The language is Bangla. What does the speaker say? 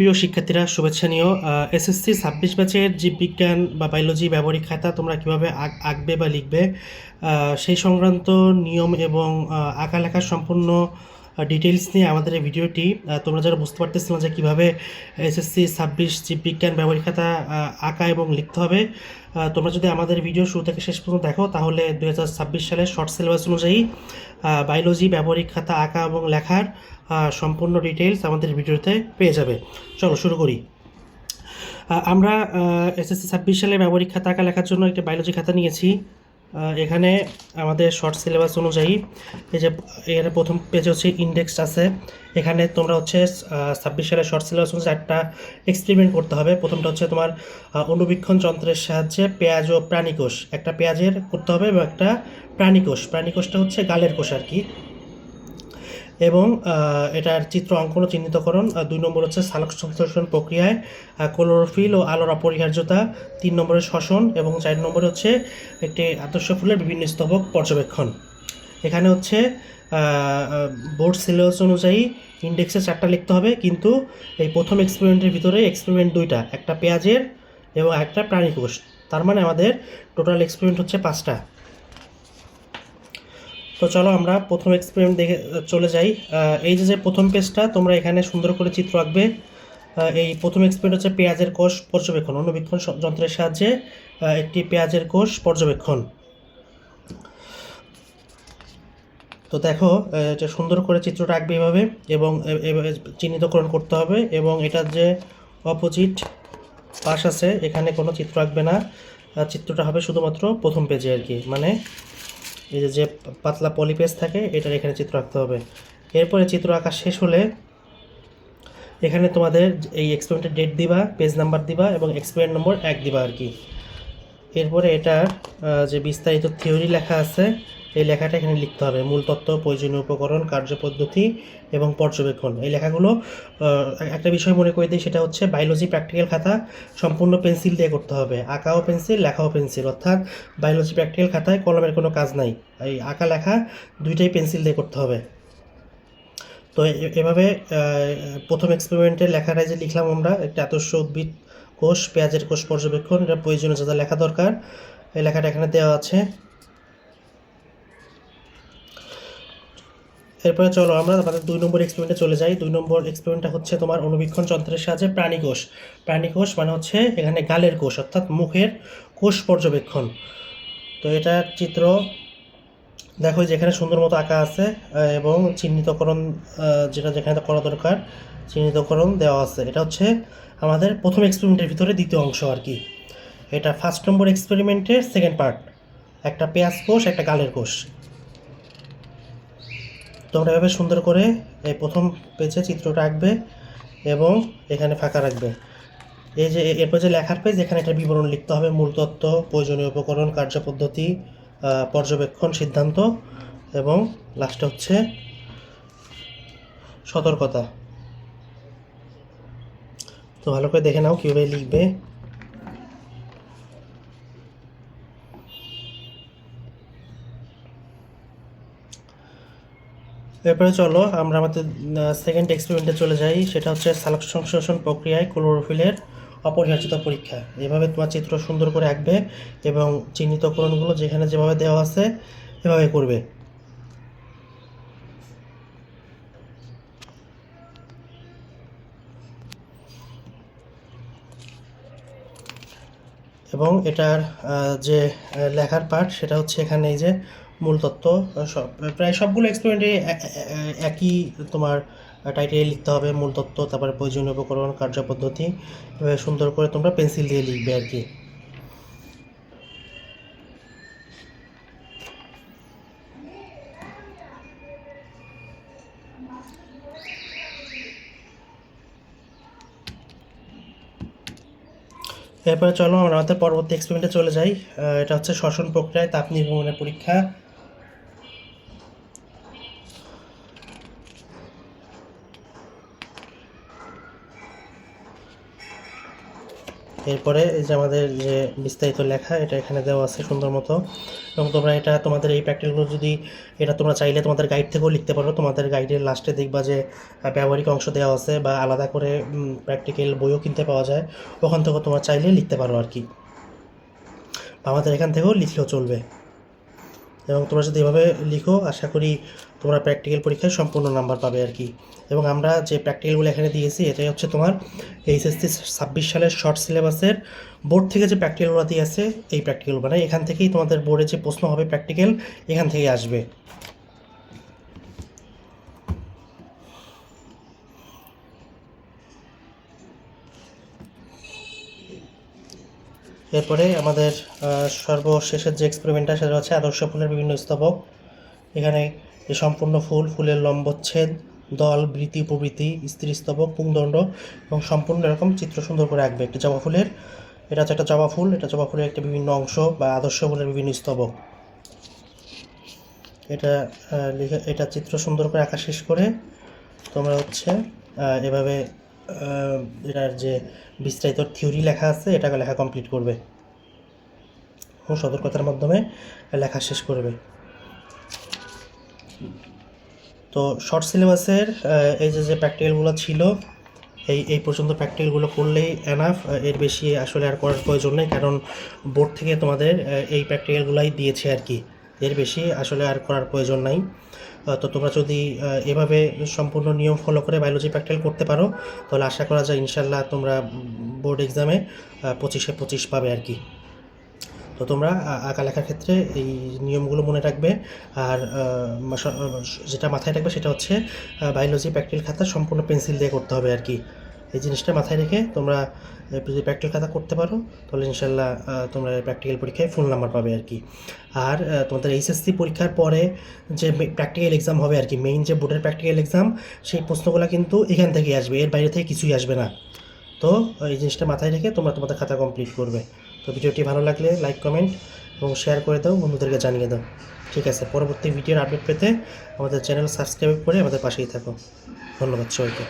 প্রিয় শিক্ষার্থীরা, শুভেচ্ছা নিও। এসএসসি ছাব্বিশ ব্যাচের জীববিজ্ঞান বা বায়োলজি ব্যবহারিক খাতা তোমরা কীভাবে আঁকবে বা লিখবে সেই সংক্রান্ত নিয়ম এবং আঁকা লেখা সম্পূর্ণ ডিটেলস নিয়ে আমাদের এই ভিডিওটি তোমরা যারা বুঝতে পারতেছিল যে কীভাবে এসএসসি ছাব্বিশ জীববিজ্ঞান ব্যবহারিক খাতা আঁকা এবং লিখতে হবে তোমরা যদি আমাদের ভিডিও শুরু থেকে শেষ পর্যন্ত দেখো, তাহলে দু হাজার ছাব্বিশ সালের শর্ট সিলেবাস অনুযায়ী বায়োলজি ব্যবহারিক খাতা, আঁকা এবং লেখার সম্পূর্ণ ডিটেলস আমাদের ভিডিওতে পেয়ে যাবে। চলো শুরু করি। আমরা এসএসসি ছাব্বিশ সালে ব্যবহারিক খাতা, আঁকা, লেখার জন্য একটি বায়োলজি খাতা নিয়েছি। এখানে আমাদের শর্ট সিলেবাস অনুযায়ী এই যে, এখানে প্রথম পেজ হচ্ছে ইন্ডেক্স আছে। এখানে তোমরা হচ্ছে ছাব্বিশ সালের শর্ট সিলেবাস অনুযায়ী একটা এক্সপেরিমেন্ট করতে হবে। প্রথমটা হচ্ছে তোমার অনুবীক্ষণ যন্ত্রের সাহায্যে পেঁয়াজ ও প্রাণীকোষ। একটা পেঁয়াজের করতে হবে এবং একটা প্রাণীকোষ। প্রাণীকোষটা হচ্ছে গালের কোষ আর কি। এবং এটার চিত্র অঙ্কন ও চিহ্নিতকরণ দুই নম্বর হচ্ছে সালোক সংশ্লেষণ প্রক্রিয়ায় ক্লোরোফিল ও আলোর অপরিহার্যতা, তিন নম্বরে শ্বসন এবং চার নম্বরে হচ্ছে একটি আদর্শ ফুলের বিভিন্ন স্তবক পর্যবেক্ষণ। এখানে হচ্ছে বোর্ড সিলেবাস অনুযায়ী ইন্ডেক্সে চারটা লিখতে হবে, কিন্তু এই প্রথম এক্সপেরিমেন্টের ভিতরে এক্সপেরিমেন্ট দুইটা, একটা পেঁয়াজের এবং একটা প্রাণীকোষ। তার মানে আমাদের টোটাল এক্সপেরিমেন্ট হচ্ছে পাঁচটা। তো চলো আমরা প্রথম এক্সপেরিমেন্ট দেখে চলে যাই। এই যে যে প্রথম পেজটা তোমরা এখানে সুন্দর করে চিত্র আঁকবে। এই প্রথম এক্সপেরিমেন্ট হচ্ছে পেঁয়াজের কোষ পর্যবেক্ষণ, অনুবীক্ষণ যন্ত্রের সাহায্যে একটি পেঁয়াজের কোষ পর্যবেক্ষণ। তো দেখো এটা সুন্দর করে চিত্রটা আঁকবে এভাবে, এবং চিহ্নিতকরণ করতে হবে, এবং এটার যে অপোজিট পাশ আছে, এখানে কোনো চিত্র আঁকবে না। চিত্রটা হবে শুধুমাত্র প্রথম পেজে আর কি মানে এই যে পাতলা পলিপেজ থাকে, এটার এখানে চিত্র আঁকতে হবে। এরপরে চিত্র আঁকা শেষ হলে এখানে তোমাদের এই এক্সপেরিমেন্টের ডেট দিবা পেজ নাম্বার দিবা এবং এক্সপেরিমেন্ট নম্বর এক দিবা আর কি। এরপরে এটার যে বিস্তারিত থিওরি লেখা আছে, এই লেখাটা এখানে লিখতে হবে। মূল তত্ত্ব, প্রয়োজনীয় উপকরণ কার্যপদ্ধতি এবং পর্যবেক্ষণ। এই লেখাগুলো একটা বিষয় মনে করে দিই, সেটা হচ্ছে বায়োলজি প্র্যাকটিক্যাল খাতা সম্পূর্ণ পেন্সিল দিয়ে করতে হবে। আঁকাও পেন্সিল লেখাও পেন্সিল অর্থাৎ বায়োলজি প্র্যাকটিক্যাল খাতায় কলমের কোনো কাজ নাই। এই আঁকা, লেখা দুইটাই পেন্সিল দিয়ে করতে হবে। তো এভাবে প্রথম এক্সপেরিমেন্টের লেখাটাই যে লিখলাম আমরা, একটা আদর্শ উদ্ভিদ কোষ, পেঁয়াজের কোষ পর্যবেক্ষণ, এটা প্রয়োজনীয় যা লেখা দরকার। এই লেখাটা এখানে দেওয়া আছে। এরপরে চলো আমরা আমাদের দুই নম্বর এক্সপেরিমেন্টে চলে যাই। দুই নম্বর এক্সপেরিমেন্টটা হচ্ছে তোমার অনুবীক্ষণ যন্ত্রের সাহায্যে প্রাণীকোষ প্রাণীকোষ মানে হচ্ছে এখানে গালের কোষ, অর্থাৎ মুখের কোষ পর্যবেক্ষণ। তো এটা চিত্র দেখো যেখানে সুন্দর মতো আঁকা আছে এবং চিহ্নিতকরণ যেটা যেখানে করা দরকার, চিহ্নিতকরণ দেওয়া আছে। এটা হচ্ছে আমাদের প্রথম এক্সপেরিমেন্টের ভিতরে দ্বিতীয় অংশ আর কি। এটা ফার্স্ট নম্বর এক্সপেরিমেন্টের সেকেন্ড পার্ট একটা পেঁয়াজ কোষ, একটা গালের কোষ। তোমরা এভাবে সুন্দর করে এই প্রথম পেজে চিত্রটা আঁকবে এবং এখানে ফাঁকা রাখবে। এই যে এরপর যে লেখার পেজ এখানে একটা বিবরণ লিখতে হবে, মূল তত্ত্ব, প্রয়োজনীয় উপকরণ কার্যপদ্ধতি পর্যবেক্ষণ সিদ্ধান্ত এবং লাস্টে হচ্ছে সতর্কতা। তো ভালো করে দেখে নাও কীভাবে লিখবে। এরপরে চলো আমরা আমাদের সেকেন্ড এক্সপেরিমেন্টে চলে যাই। সেটা হচ্ছে সালোক সংশ্লেষণ প্রক্রিয়ায় ক্লোরোফিলের অপরিহার্যতা পরীক্ষা। এভাবে তোমার চিত্র সুন্দর করে আঁকবে এবং চিহ্নিতকরণগুলো যেখানে যেভাবে দেওয়া আছে, এভাবে করবে। এবং এটার যে লেখার পার্ট সেটা হচ্ছে এখানে এই যে মূল তত্ত্ব, সব, প্রায় সবগুলো এক্সপেরিমেন্টে একই তোমার টাইটেল লিখতে হবে, মূল তত্ত্ব, তারপরে প্রয়োজনীয় উপকরণ, কার্যপদ্ধতি, এভাবে সুন্দর করে তোমরা পেন্সিল দিয়ে লিখবে আর কি। এরপরে চলো আমরা আমাদের পরবর্তী এক্সপেরিমেন্টে চলে যাই। এটা হচ্ছে শ্বসন প্রক্রিয়ায় তাপ নির্গমনের পরীক্ষা। এরপরে এই যে আমাদের যে বিস্তারিত লেখা, এটা এখানে দেওয়া আছে সুন্দর মতো। এবং তোমরা এটা, তোমাদের এই প্র্যাকটিসগুলো যদি এটা তোমরা চাইলে তোমাদের গাইড থেকেও লিখতে পারো। তোমাদের গাইডের লাস্টে দেখবা যে ব্যবহারিক অংশ দেওয়া আছে বা আলাদা করে প্র্যাকটিক্যাল বইও কিনতে পাওয়া যায়। ওখান থেকেও তোমরা চাইলে লিখতে পারো আর কি। আমাদের এখান থেকেও লিখলেও চলবে। এবং তোমরা যদি এভাবে লিখো, আশা করি তোমরা প্র্যাকটিক্যাল পরীক্ষায় সম্পূর্ণ নাম্বার পাবে আর কি। এবং আমরা যে প্র্যাকটিক্যালগুলো এখানে দিয়েছি, এটাই হচ্ছে তোমার এইচএসসি ছাব্বিশ সালের শর্ট সিলেবাসের বোর্ড থেকে যে প্র্যাকটিক্যালগুলো দিয়ে আছে, এই প্র্যাকটিক্যাল মানে এখান থেকেই তোমাদের বোর্ডে যে প্রশ্ন হবে প্র্যাকটিক্যাল এখান থেকে আসবে। এরপরে আমাদের সর্বশেষের যে এক্সপেরিমেন্টটা সেটা হচ্ছে আদর্শ ফুলের বিভিন্ন স্তবক। এখানে এই সম্পূর্ণ ফুল, ফুলের লম্বচ্ছেদ, দল বৃতি উপবৃতি স্ত্রী স্তবক, পুংদণ্ড এবং সম্পূর্ণ এরকম চিত্র সুন্দর করে আঁকবে। একটা জবা ফুলের, এটা হচ্ছে একটা জবা ফুল, এটা জবা ফুলের একটা বিভিন্ন অংশ বা আদর্শ ফুলের বিভিন্ন স্তবক। এটা লিখে, এটা চিত্র সুন্দর করে আঁকা শেষ করে তোমরা হচ্ছে এভাবে এটার যে বিস্তারিত থিওরি লেখা আছে, এটাকে লেখা কমপ্লিট করবে। এবং সতর্কতার মাধ্যমে লেখা শেষ করবে। তো শর্ট সিলেবাসের এই যে যে প্র্যাকটিক্যালগুলো ছিল, এই এই পর্যন্ত প্র্যাকটিক্যালগুলো করলেই এনাফ এর বেশি আসলে আর করার প্রয়োজন নেই, কারণ বোর্ড থেকে তোমাদের এই প্র্যাকটিক্যালগুলাই দিয়েছে আর কি। এর বেশি আসলে আর করার প্রয়োজন নাই। তো তোমরা যদি এভাবে সম্পূর্ণ নিয়ম ফলো করে বায়োলজি প্র্যাকটিক্যাল করতে পারো, তাহলে আশা করা যায় ইনশাল্লাহ তোমরা বোর্ড এক্সামে পঁচিশে পঁচিশ পাবে আর কি। তো তোমরা আঁকা লেখার ক্ষেত্রে এই নিয়মগুলো মনে রাখবে। আর যেটা মাথায় রাখবে সেটা হচ্ছে বায়োলজি প্র্যাকটিক্যাল খাতা সম্পূর্ণ পেন্সিল দিয়ে করতে হবে আর কি। এই জিনিসটা মাথায় রেখে তোমরা যদি প্র্যাকটিক্যাল খাতা করতে পারো, তাহলে ইনশাল্লাহ তোমরা প্র্যাকটিক্যাল পরীক্ষায় ফুল নাম্বার পাবে আর কি। আর তোমাদের এইচএসসি পরীক্ষার পরে যে প্র্যাকটিক্যাল এক্সাম হবে আর কি মেইন যে বোর্ডের প্র্যাকটিক্যাল এক্সাম সেই প্রশ্নগুলো কিন্তু এখান থেকেই আসবে, এর বাইরে থেকে কিছুই আসবে না। তো, এই জিনিসটা মাথায় রেখে তোমরা তোমাদের খাতা কমপ্লিট করবে। তো ভিডিওটি ভালো লাগলে লাইক কমেন্ট এবং শেয়ার করে দাও, বন্ধুদেরকে জানিয়ে দাও। ঠিক আছে, পরবর্তী ভিডিওর আপডেট পেতে আমাদের চ্যানেল সাবস্ক্রাইব করে আমাদের পাশেই থাকো। ধন্যবাদ সবাইকে।